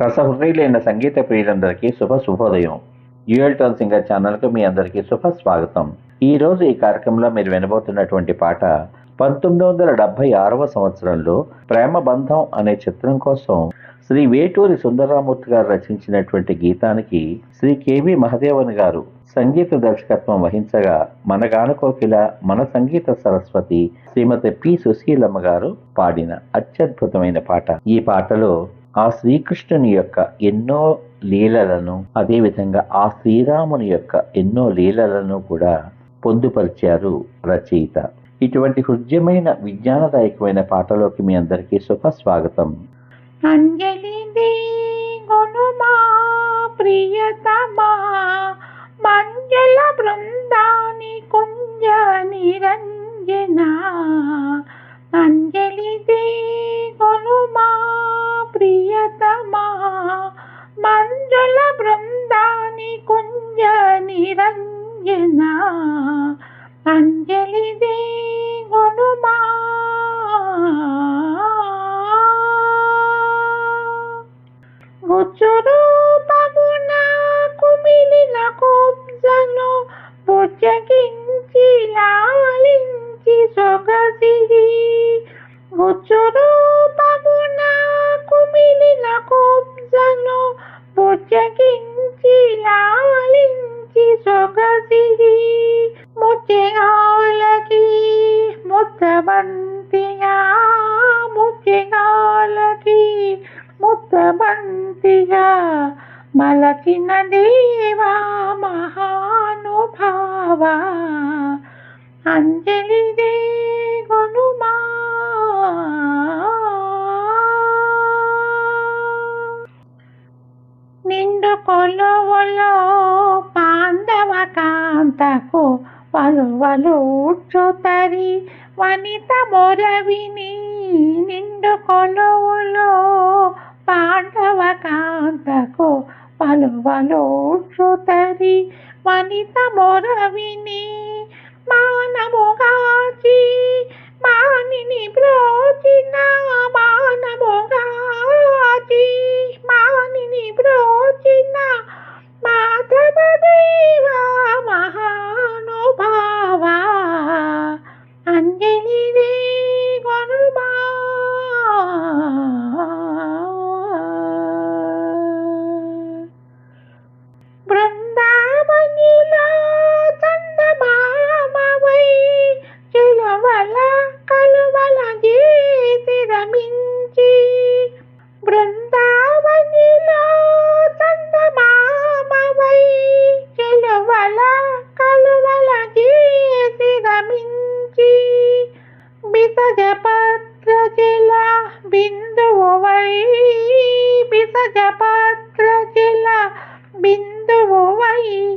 రసహృదయులైన సంగీత ప్రియులందరికీ శుభ శుభోదయం. Dual tone singer ఛానల్కు మీ అందరికీ శుభ స్వాగతం. ఈరోజు ఈ కార్యక్రమంలో మీరు వినబోతున్నటువంటి పాట పంతొమ్మిది వందల డెబ్బై ఆరవ సంవత్సరంలో ప్రేమ బంధం అనే చిత్రం కోసం శ్రీ వేటూరి సుందరరామూర్తి గారు రచించినటువంటి గీతానికి శ్రీ కేవి మహదేవన్ గారు సంగీత దర్శకత్వం వహించగా మన గానకోకిల మన సంగీత సరస్వతి శ్రీమతి పి సుశీలమ్మ గారు పాడిన అత్యద్భుతమైన పాట. ఈ పాటలో ఆ శ్రీకృష్ణుని యొక్క ఎన్నో లీలలను అదేవిధంగా ఆ శ్రీరాముని యొక్క ఎన్నో లీలలను కూడా పొందుపరిచారు రచయిత. ఇటువంటి హృద్యమైన విజ్ఞానదాయకమైన పాటలోకి మీ అందరికీ శుభ స్వాగతం అంజలి గుణమా ప్రియతమా మంజల బృందాని కుంజ నిరంజనా. నిరంజన అంజలి గుణమా గుచురు పగున కుమిలిన కుబ్జను బుజ్జగించి లాలించి సొగసిరి గుచురు పగున కుమిలిన కుబ్జను బుజ్జగించి లాలించి సొగసిరి ముచ్చెగాలకి ముద్దబంతిగా ముచ్చెగాలకి ముద్దబంతిగా మలచిన దేవా మహానుభావా అంజలి దేవ కాంతకు వలువలు ఉచ్చుతరి వనిత మొరవిని నిండు కొలువులో పాండవ కాంతకు పలువలు ఉచ్చుతరి వనిత మొరవిని బిసజ బిందువు వై బిందువై బిసజ పత్ర జల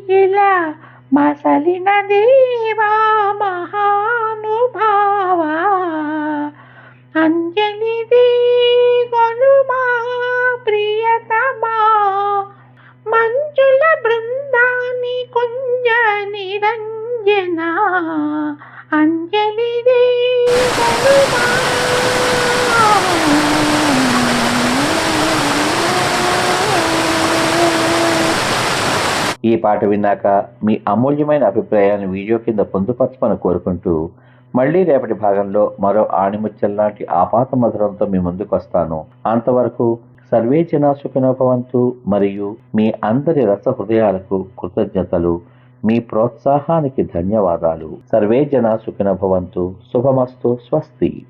ఇలా మసలిన దేవా మహానుభావ. అంజలి దీగొను మా ప్రియతమా. మంజుల బృందాని కుంజ నిరంజనా. ఈ పాట విన్నాక మీ అమూల్యమైన అభిప్రాయాన్ని వీడియో కింద పొందుపరచమని కోరుకుంటూ మళ్ళీ రేపటి భాగంలో మరో ఆణిముత్యం లాంటి ఆపాత మధురంతో మీ ముందుకు వస్తాను. అంతవరకు సర్వే జనా మరియు మీ అందరి రస హృదయాలకు కృతజ్ఞతలు. మీ ప్రోత్సాహానికి ధన్యవాదాలు. సర్వే జనా శుభమస్తు. స్వస్తి.